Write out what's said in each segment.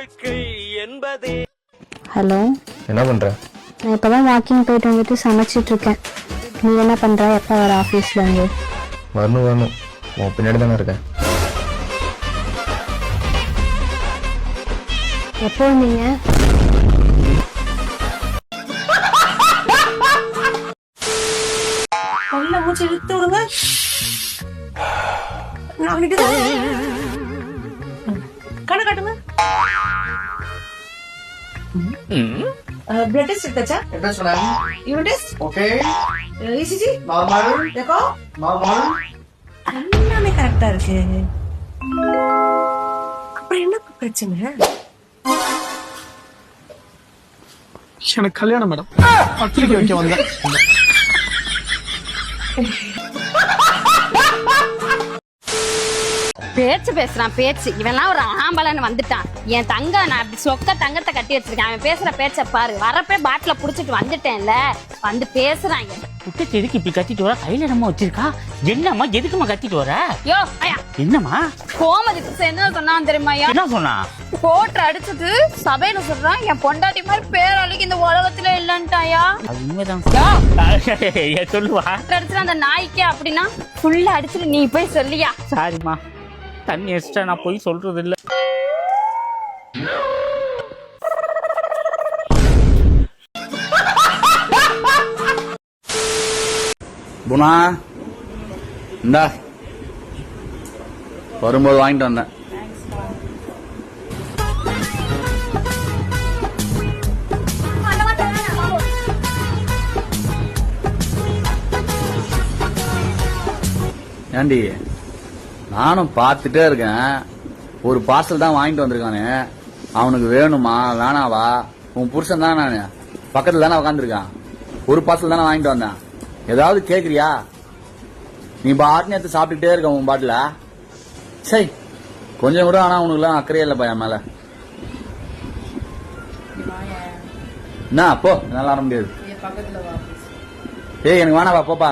வாழ்க்கை என்பதே. ஹலோ? என்ன பண்ற? நான் இப்போ தான் வாக்கிங் போயிட்டு வந்துட்டு சமைச்சிட்டு இருக்கேன் நீ என்ன பண்ணுற எப்போ வர ஆஃபீஸ்லேருந்து வரணும் வரணும். உன் பின்னாடி தானே இருக்கேன். எப்போ வந்தீங்க? நல்ல மூச்சு இழுத்து விடுங்க. நான் கண்ணு காட்டுங்க. பிளட் டெஸ்ட் எடுத்தாச்சா? Address madam. Urine test Okay. ECG Normal. Echo Normal. எல்லாமே கரெக்டா இருக்கு. அப்புறம் என்ன பிரச்சனை? எனக்கு கல்யாணம் மேடம். பத்திரிக்கை வைக்க வந்தேன். பேச்சு பேசுறான் பேச்சு. இவன்லாம் ஒரு ஆம்பளன்னு வந்துட்டான். என் தங்க நான் அப்படி சொக்க தங்கத்தை கட்டி வச்சிருக்கேன். அவன் பேசுற பேச்ச பாரு. வரப்பே பாட்டில புடிச்சிட்டு வந்துட்டேன்ல. வந்து பேசுறாங்க குட்டத்தை எதுக்கு இப்படி கத்திட்டு வர? கையில நம்ம வச்சிருக்கா? என்னம்மா எதுக்குமா கத்திட்டு வர? யோ ஐயா. என்னம்மா? கோமதி என்ன சொன்னான் தெரியுமாயா என்ன சொன்னா? போட்டு அடிச்சுட்டு சபையில சொல்றான் என் பொண்டாட்டி மாதிரி பேரழிக்கு இந்த உலகத்துல இல்லன்ட்டாயா அது உண்மைதான். சொல்லுவா. அடிச்சுட்டு அந்த நாய்க்கே அப்படின்னா ஃபுல்லா அடிச்சுட்டு நீ போய் சொல்லியா? சாரிம்மா தண்ணி எக்ஸ்ட்ரா நான் போய் சொல்றது இல்ல குணா இந்தா. வரும்போது வாங்கிட்டு வந்தேன். ஏண்டி? நானும் பார்த்துட்டே இருக்கேன். ஒரு பார்சல் தான் வாங்கிட்டு வந்திருக்கானே. அவனுக்கு வேணுமா வேணாவா? உன் புருஷன் தான் நான். பக்கத்துல தானே உட்காந்துருக்கான் ஒரு பார்சல் தானே வாங்கிட்டு வந்தேன். ஏதாவது கேக்குறியா? நீ பாட்டு நேத்து சாப்பிட்டுட்டே இருக்க உன் பாட்டுல. சரி கொஞ்சம் கூட ஆனா உனக்குலாம் அக்கறையே இல்லப்பா என் மேல. என்ன போ நல்லா ஆட முடியாது. ஏய் எனக்கு வேணாவா போப்பா.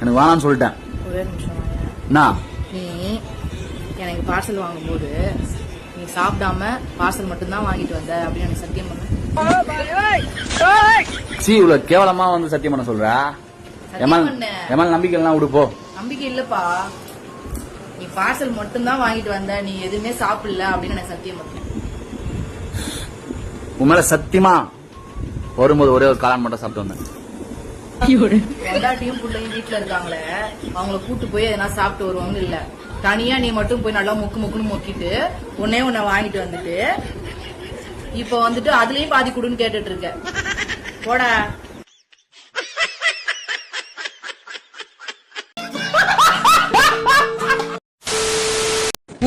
எனக்கு வேணாம்னு சொல்லிட்டேன். ஒரே நிமிஷம் வாயேன் என்ன நீ எனக்கு பார்சல் வாங்கும்போது நீ சாப்பிடாம பார்சல் மட்டும்தான் வாங்கிட்டு வந்த அப்படின்னு எனக்கு சத்தியம் பண்ண. சி இவ்வளவு கேவலமா வந்து சத்தியம் பண்ண சொல்ற? எமல் பண்ணேன். எமல் நம்பிக்கை எல்லாம் விடு போ. நம்பிக்கை இல்லப்பா. நீ பார்சல் மட்டும்தான் வாங்கிட்டு வந்த நீ எதுவுமே சாப்பிடல அப்படின்னு எனக்கு சத்தியம் பண்ணேன் உன் மேல சத்தியமா வரும்போது ஒரே ஒரு காளான் மட்டும் சாப்பிட்டு வந்தேன். பொண்டாட்டியும் பிள்ளையும் வீட்டுல இருக்காங்களே அவங்கள கூட்டு போய் எதனா சாப்பிட்டு வருவாங்க இல்ல. தனியா நீ மட்டும் போய் நல்லா முக்கு முக்குன்னு முக்கிட்டு உன்னே உன்னை வாங்கிட்டு வந்துட்டு இப்ப வந்துட்டு அதுலயும் பாதி கொடுன்னு கேட்டுட்டு இருக்க. போடா.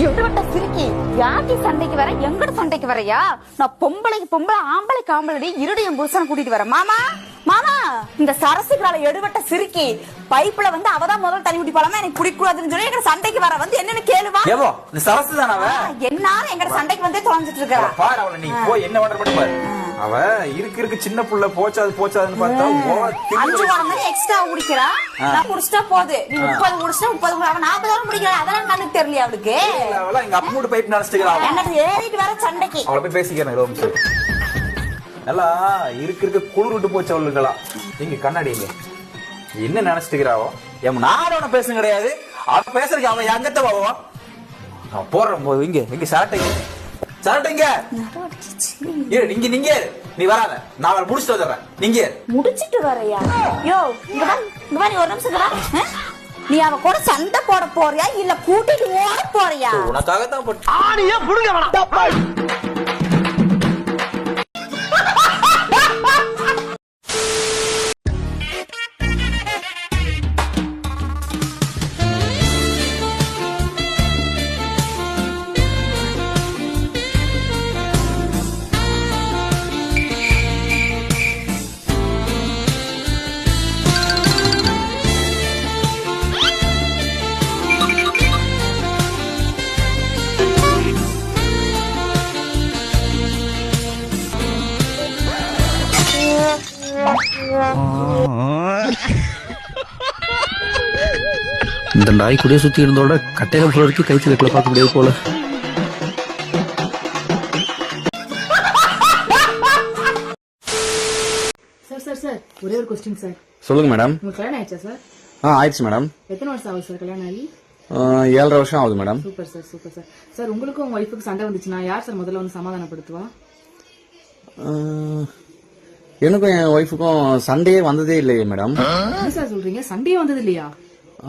எவ்வளவு சிரிக்கி? யாட்டி சண்டைக்கு வர? எங்கட சண்டைக்கு வரையா? நான் பொம்பளைக்கு பொம்பளை ஆம்பளைக்கு ஆம்பளை இருடு என் புருஷனை கூட்டிட்டு வரேன். மாமா! மாமா இந்த சரசுகளால எடுவட்ட சிரிக்கி பைப்ல வந்து அவதான் முதல் தண்ணி ஊட்டி போலாமா எனக்கு பிடிக்கூடாதுன்னு சொல்லி எங்க சண்டைக்கு வர வந்து என்னன்னு கேளுவா ஏவோ இந்த சரசு தானே அவன் என்னாலும் எங்க சண்டைக்கு வந்து தொலைஞ்சிட்டு அவளை இருக்கிறா பாரு அவளை நீ போய் என்ன பண்ற மட்டும் பாரு. அவ இருக்கு இருக்கு சின்ன புள்ள போச்சாது போச்சாதுன்னு பார்த்தா அஞ்சு வாரம் எக்ஸ்ட்ரா குடிக்கிறா. நான் குடிச்சிட்டா போகுது நீ முப்பது குடிச்சிட்டா முப்பது அவன் நாற்பது வாரம் குடிக்கிறா அதெல்லாம் கண்ணுக்கு தெரியல அவளுக்கு? அவள எங்க அப்பமூட்டு பைப் நினைச்சிட்டு எனக்கு ஏறிட்டு வர சண்டைக்கு. அவளை போய் பேசிக்கிறேன் நல்லா இருக்கு இருக்க. குளிர் விட்டு போச்சு அவளுக்கெல்லாம். நீங்க கண்ணாடி இங்க. என்ன நினைச்சிட்டு இருக்கிறாவோ என் நானோட பேசுங்க கிடையாது. அவன் பேசுறதுக்கு அவன் எங்கத்த போவோம் அவன் போடுற போது இங்க இங்க சரட்டைங்க சரட்டைங்க இரு நீங்க நீங்க. நீ வராத. நான் அவளை முடிச்சுட்டு வந்துடுறேன். நீங்க. முடிச்சிட்டு வரையா? யோ இங்க வா இங்க வா நீ ஒரு நிமிஷம் வா. நீ அவ கூட சண்டை போட போறியா? இல்ல கூட்டிட்டு ஓட போறியா? உனக்காகத்தான் போட்டு இந்த நாய் கூடயே சுத்தி இருந்தோட கட்டையில போல இருக்கு கைத்துல கூட பார்க்க முடியாது போல. சார் சார் சார் ஒரே ஒரு கொஸ்டின் சார் சொல்லுங்க மேடம் உங்களுக்கு கல்யாணம் ஆயிடுச்சா சார் ஆ ஆயிடுச்சு மேடம் எத்தனை வருஷம் ஆகுது சார் கல்யாணம் ஆகி? ஏழரை வருஷம் ஆகுது madam super sir super sir sir உங்களுக்கும் உங்க ஒய்ஃபுக்கு சண்டை வந்துச்சுன்னா யார் சார் முதல்ல வந்து சமாதானப்படுத்துவா? எனக்கும் என் ஒய்ஃபுக்கும் சண்டையே வந்ததே இல்லையே மேடம் என்ன சார் சொல்றீங்க? சண்டையே வந்தது இல்லையா?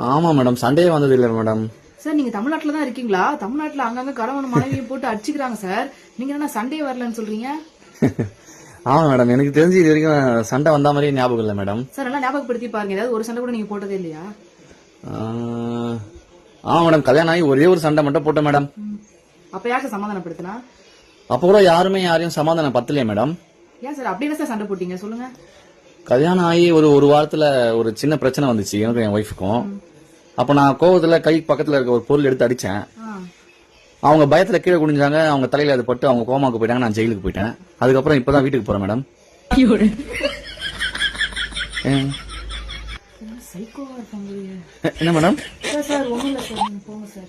ஆமா மேடம் சண்டையே வந்தது இல்லை மேடம் சார் நீங்க தமிழ்நாட்டுல தான் இருக்கீங்களா? தமிழ்நாட்டுல அங்கங்க கணவன் மனைவியும் போட்டு அடிச்சுக்கிறாங்க சார் நீங்க என்ன சண்டே வரலன்னு சொல்றீங்க? ஆமா மேடம் எனக்கு தெரிஞ்சு இது வரைக்கும் சண்டை வந்த மாதிரியே ஞாபகம் இல்லை மேடம் சார் எல்லாம் ஞாபகப்படுத்தி பாருங்க. ஏதாவது ஒரு சண்டை கூட நீங்க போட்டதே இல்லையா? ஆ, ஆமா மேடம் கல்யாணம் ஆகி ஒரே ஒரு சண்டை மட்டும் போட்டேன் மேடம் அப்ப யார் சார் சமாதானப்படுத்தினா? அப்போ கூட யாருமே யாரையும் சமாதானம் பத்தலையே மேடம் ஏன் சார் அப்படி என்ன சார் சண்டை போட்டீங்க? சொல்லுங்க. கல்யாணம் ஆகி ஒரு ஒரு வாரத்துல ஒரு சின்ன பிரச்சனை வந்துச்சு எனக்கும் என் ஒய்ஃபுக்கும் அப்ப நான் கோவத்துல கை பக்கத்துல இருக்க ஒரு பொருள் எடுத்து அடிச்சேன். அவங்க பயத்துல கீழே குனிஞ்சாங்க அவங்க தலையில அது பட்டு அவங்க கோமாக்கு போயிட்டாங்க நான் ஜெயிலுக்கு போயிட்டேன். அதுக்கப்புறம் இப்பதான் வீட்டுக்கு போறேன் மேடம். என்ன மேடம்? சார் சார் ஒண்ணும் இல்ல சார் நீங்க போங்க சார்.